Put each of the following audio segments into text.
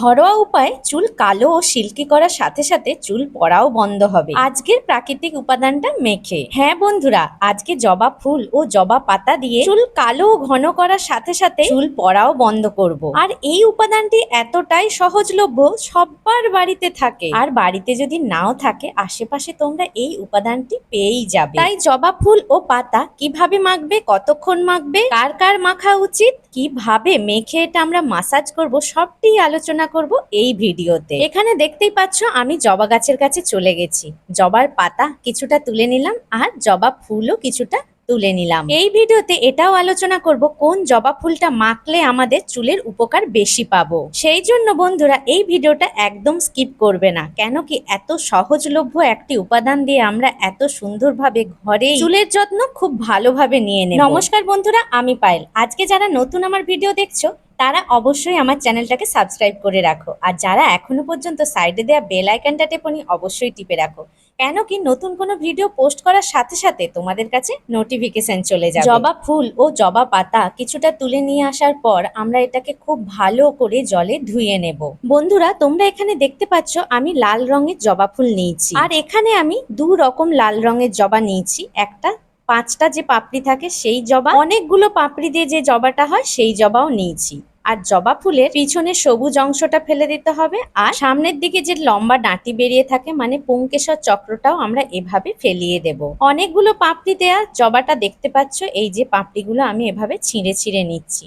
ঘরোয়া উপায়ে চুল কালো ও সিল্কি করার সাথে সাথে চুল পড়াও বন্ধ হবে। আজকের প্রাকৃতিক উপাদানটা মেখে। হ্যাঁ বন্ধুরা, আজকে জবা ফুল ও জবা পাতা দিয়ে চুল কালো ও ঘন করার সাথে সাথে চুল পড়াও বন্ধ করব। আর এই উপাদানটি এতটাই সহজলভ্য সবার বাড়িতে থাকে। আর বাড়িতে যদি নাও থাকে, আশেপাশে তোমরা এই উপাদানটি পেয়েই যাবে। তাই জবা ফুল ও পাতা কীভাবে মাখবে, কতক্ষণ মাখবে, কার কার মাখা উচিত, কীভাবে মেখে এটা আমরা মাসাজ করব, সবটি আলোচনা করব এই ভিডিওতে। এখানে দেখতেই পাচ্ছ আমি জবা গাছের কাছে চলে গেছি। জবার পাতা কিছুটা তুলে নিলাম আর জবা ফুলও কিছুটা তুলে নিলাম। এই ভিডিওতে এটাও আলোচনা করব কোন জবা ফুলটা মাখলে আমাদের চুলের উপকার বেশি পাবো। সেই জন্য বন্ধুরা এই ভিডিওটা একদম স্কিপ করবে না, কেন কি এত সহজলভ্য একটি উপাদান দিয়ে আমরা এত সুন্দরভাবে ঘরে চুলের যত্ন খুব ভালোভাবে নিয়ে নেব। নমস্কার বন্ধুরা, আমি পায়েল। আজকে যারা নতুন আমার ভিডিও দেখছ তারা অবশ্যই আমার চ্যানেলটাকে সাবস্ক্রাইব করে রাখো। আর যারা এখনও পর্যন্ত সাইডে দেওয়া বেল আইকনটা টেপনি, অবশ্যই টিপে রাখো। কেন কি নতুন কোনো ভিডিও পোস্ট করার সাথে সাথে তোমাদের কাছে নোটিফিকেশন চলে যাবে। জবা ফুল ও জবা পাতা কিছুটা তুলে নিয়ে আসার পর আমরা এটাকে খুব ভালো করে জলে ধুয়ে নেব। বন্ধুরা, তোমরা এখানে দেখতে পাচ্ছ আমি লাল রঙের জবা ফুল নিয়েছি। আর এখানে আমি দু রকম লাল রঙের জবা নিয়েছি। একটা, পাঁচটা যে পাপড়ি থাকে সেই জবা, অনেকগুলো পাপড়ি দিয়ে যে জবাটা হয় সেই জবাও নিয়েছি। আর জবা ফুলের পিছনে সবুজ অংশটা ফেলে দিতে হবে। আর সামনের দিকে যে লম্বা ডাঁটি বেরিয়ে থাকে মানে পুঙ্কেশ্বর চক্রটাও আমরা এভাবে ফেলিয়ে দেব। অনেকগুলো পাপড়ি দেয়া জবাটা দেখতে পাচ্ছ, এই যে পাপড়িগুলো আমি এভাবে ছিঁড়ে ছিঁড়ে নিচ্ছি।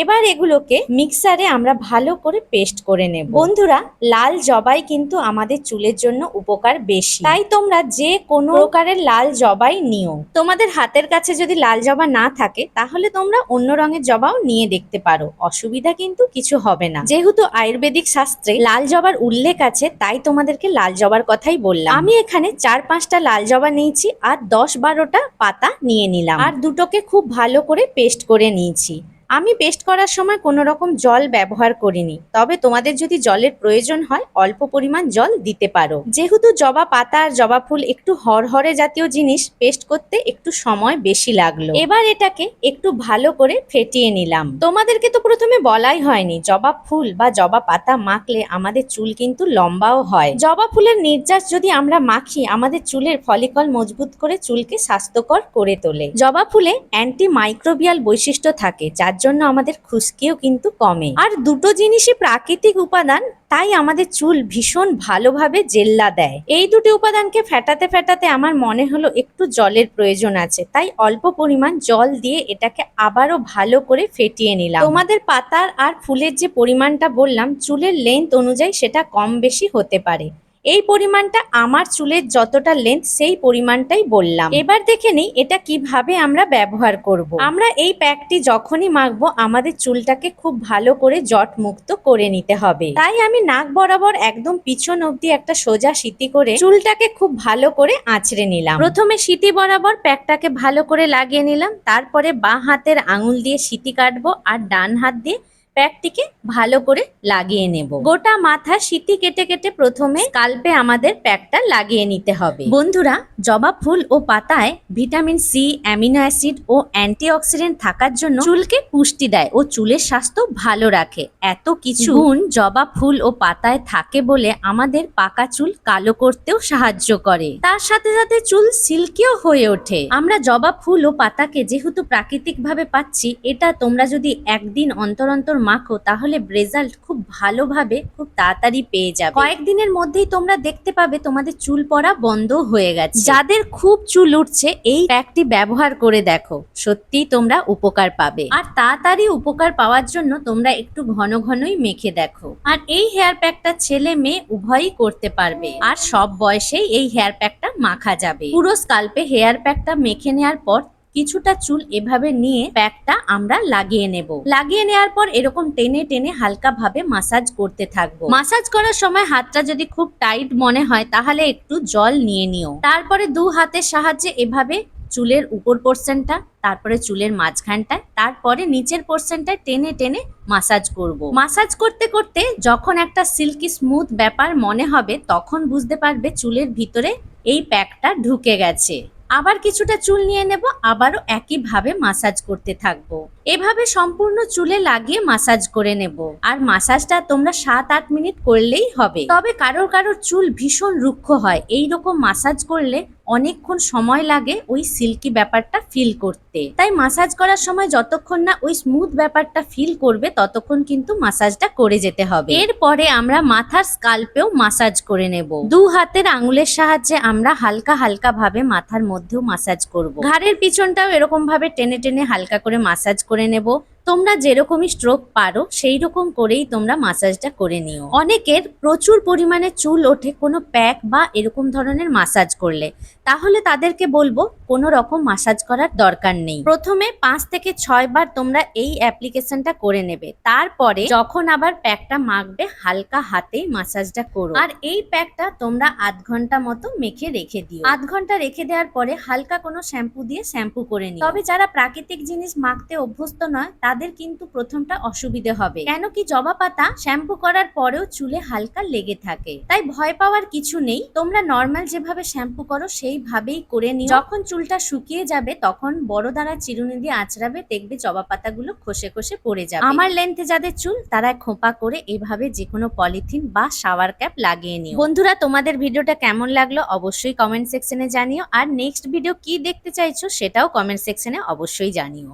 এবার এগুলোকে মিক্সারে আমরা ভালো করে পেস্ট করে নেব। বন্ধুরা, লাল জবাই কিন্তু আমাদের চুলের জন্য উপকার বেশি। তাই তোমরা যে কোনো প্রকারের লাল জবাই নিও। তোমাদের হাতের কাছে যদি লাল জবা না থাকে, তাহলে তোমরা অন্য রঙের জবাও নিয়ে দেখতে পারো। অসুবিধা কিন্তু কিছু হবে না। যেহেতু আয়ুর্বেদিক শাস্ত্রে লাল জবার উল্লেখ আছে, তাই তোমাদেরকে লাল জবার কথাই বললাম। আমি এখানে চার পাঁচটা লাল জবা নিয়েছি আর দশ বারোটা পাতা নিয়ে নিলাম। আর দুটোকে খুব ভালো করে পেস্ট করে নিয়েছি। আমি পেস্ট করার সময় কোনো রকম জল ব্যবহার করিনি। তবে তোমাদের যদি জলের প্রয়োজন হয়, অল্প পরিমাণ জল দিতে পারো। যেহেতু জবা পাতা আর জবা ফুল একটু হরহরে জাতীয় জিনিস পেস্ট করতে একটু সময় বেশি লাগল। এবার এটাকে একটু ভালো করে ফেটিয়ে নিলাম। তোমাদেরকে তো প্রথমে বলাই হয়নি, জবা ফুল বা জবা পাতা মাখলে আমাদের চুল কিন্তু লম্বাও হয়। জবা ফুলের নির্যাস যদি আমরা মাখি, আমাদের চুলের ফলিকল মজবুত করে চুলকে স্বাস্থ্যকর করে তোলে। জবা ফুলে অ্যান্টি মাইক্রোবিয়াল বৈশিষ্ট্য থাকে যার জন্য আমাদের খুশকিও কিন্তু কমে। আর দুটো জিনিসই প্রাকৃতিক উপাদান, তাই আমাদের চুল ভীষণ ভালোভাবে জেল্লা দেয়। এই দুটি উপাদানকে ফেটাতে ফেটাতে আমার মনে হলো একটু জলের প্রয়োজন আছে, তাই অল্প পরিমাণ জল দিয়ে এটাকে আবারও ভালো করে ফেটিয়ে নিলাম। তোমাদের পাতার আর ফুলের যে পরিমাণটা বললাম, চুলের লেন্থ অনুযায়ী সেটা কম বেশি হতে পারে। এই পরিমাণটা আমার চুলের যতটা লেন্থ সেই পরিমাণটাই বললাম। এবার দেখে নিই এটা কীভাবে আমরা ব্যবহার করব। আমরা এই প্যাকটি যখনই মাখবো, আমাদের চুলটাকে খুব ভালো করে জট মুক্ত করে নিতে হবে। তাই আমি নাক বরাবর একদম পিছন অবধি একটা সোজা সিতি করে চুলটাকে খুব ভালো করে আঁচড়ে নিলাম। প্রথমে সিতি বরাবর প্যাকটাকে ভালো করে লাগিয়ে নিলাম, তারপরে বাঁ হাতের আঙুল দিয়ে সিতি কাটবো আর ডান হাত দিয়ে প্যাকটিকে ভালো করে লাগিয়ে নেব। গোটা মাথা সিটি কেটে কেটে প্রথমে কালপে আমাদের প্যাকটা লাগিয়ে নিতে হবে। বন্ধুরা, জবা ফুল ও পাতায় ভিটামিন সি, অ্যামিনো অ্যাসিড ও অ্যান্টিঅক্সিডেন্ট থাকার জন্য চুলকে পুষ্টি দেয় ও চুলের স্বাস্থ্য ভালো রাখে। এত কিছু গুণ জবা ফুল ও পাতায় থাকে বলে আমাদের পাকা চুল কালো করতেও সাহায্য করে। তার সাথে সাথে চুল সিল্কিও হয়ে ওঠে। আমরা জবা ফুল ও পাতাকে যেহেতু প্রাকৃতিক ভাবে পাচ্ছি, এটা তোমরা যদি একদিন অন্তর অন্তর মাখো, তাহলে রেজাল্ট খুব ভালোভাবে খুব তাড়াতাড়ি পেয়ে যাবে। কয়েকদিনের মধ্যেই তোমরা দেখতে পাবে তোমাদের চুল পড়া বন্ধ হয়ে গেছে। যাদের খুব চুল উঠছে, এই প্যাকটি ব্যবহার করে দেখো সত্যি তোমরা উপকার পাবে। আর তাড়াতাড়ি উপকার পাওয়ার জন্য তোমরা একটু ঘন ঘনই মেখে দেখো। আর এই হেয়ার প্যাকটা ছেলে মেয়ে উভয়ই করতে পারবে। আর সব বয়সেই এই হেয়ার প্যাকটা মাখা যাবে। পুরো স্কাল্পে হেয়ার প্যাকটা মেখে নেওয়ার পর কিছুটা চুল এভাবে নিয়ে প্যাকটা আমরা লাগিয়ে নেব। লাগিয়ে নেওয়ার পর এরকম টেনে টেনে হালকা ভাবে মাসাজ করতে থাকব। মাসাজ করার সময় হাতটা যদি খুব টাইট মনে হয়, তাহলে একটু জল নিয়ে নিও। তারপরে দু হাতের সাহায্যে এভাবে চুলের উপর পোর্শনটা তারপরে চুলের মাঝখানটায়, তারপরে নিচের পোর্শনটায় টেনে টেনে মাসাজ করব। মাসাজ করতে করতে যখন একটা সিল্কি স্মুথ ব্যাপার মনে হবে, তখন বুঝতে পারবে চুলের ভিতরে এই প্যাকটা ঢুকে গেছে। আবার কিছুটা চুল নিয়ে নেব, আবারও একইভাবে মাসাজ করতে থাকব। এভাবে সম্পূর্ণ চুলে লাগিয়ে মাসাজ করে নেব। আর মাসাজটা তোমরা সাত আট মিনিট করলেই হবে। তবে কারোর কারোর চুল ভীষণ রুক্ষ হয়। এই রকম মাসাজ করলে অনেকক্ষণ সময় লাগে ওই সিল্কি ব্যাপারটা ফিল করতে। তাই মাসাজ করার সময় যতক্ষণ না ওই স্মুথ ব্যাপারটা ফিল করবে, ততক্ষণ কিন্তু মাসাজটা করে যেতে হবে। এরপরে আমরা মাথার স্কাল্পেও মাসাজ করে নেব। দু হাতের আঙুলের সাহায্যে আমরা হালকা হালকা ভাবে মাথার মধ্যেও মাসাজ করব। ঘাড়ের পিছনটাও এরকম ভাবে টেনে টেনে হালকা করে মাসাজ করে নেব। তোমরা যেরকমই স্ট্রোক পারো সেই রকম করেই তোমরা মাসাজটা করে নিও। অনেকের প্রচুর পরিমাণে চুল ওঠে কোনো প্যাক বা এরকম ধরনের মাসাজ করলে। তাহলে তাদেরকে বলব কোনো রকম মাসাজ করার দরকার নেই। প্রথমে পাঁচ থেকে ছয় বার তোমরা এই অ্যাপ্লিকেশনটা করে নেবে। তারপরে যখন আবার প্যাকটা মাখবে, হালকা হাতেই মাসাজটা করো। আর এই প্যাকটা তোমরা আধ ঘণ্টা মতো মেখে রেখে দিও। আধ ঘণ্টা রেখে দেওয়ার পরে হালকা কোনো শ্যাম্পু দিয়ে শ্যাম্পু করে নিও। তবে যারা প্রাকৃতিক জিনিস মাখতে অভ্যস্ত নয়, তাদের কিন্তু প্রথমটা অসুবিধে হবে। কেন কি জবা পাতা শ্যাম্পু করার পরেও চুলে হালকা লেগে থাকে। তাই ভয় পাওয়ার কিছু নেই। তোমরা নর্মাল যেভাবে শ্যাম্পু করো সেইভাবেই করে নিও। যখন চুলটা শুকিয়ে যাবে, তখন বড় দ্বারা চিরুনি দিয়ে আঁচড়াবে, দেখবে জবা পাতাগুলো খসে খসে পড়ে যাবে। আমার লেন্থে যাদের চুল, তারা খোঁপা করে এইভাবে যে কোনো পলিথিন বা শাওয়ার ক্যাপ লাগিয়ে নিও। বন্ধুরা, তোমাদের ভিডিওটা কেমন লাগল অবশ্যই কমেন্ট সেকশনে জানিও। আর নেক্সট ভিডিও কি দেখতে চাইছো, সেটাও কমেন্ট সেকশনে অবশ্যই জানিও।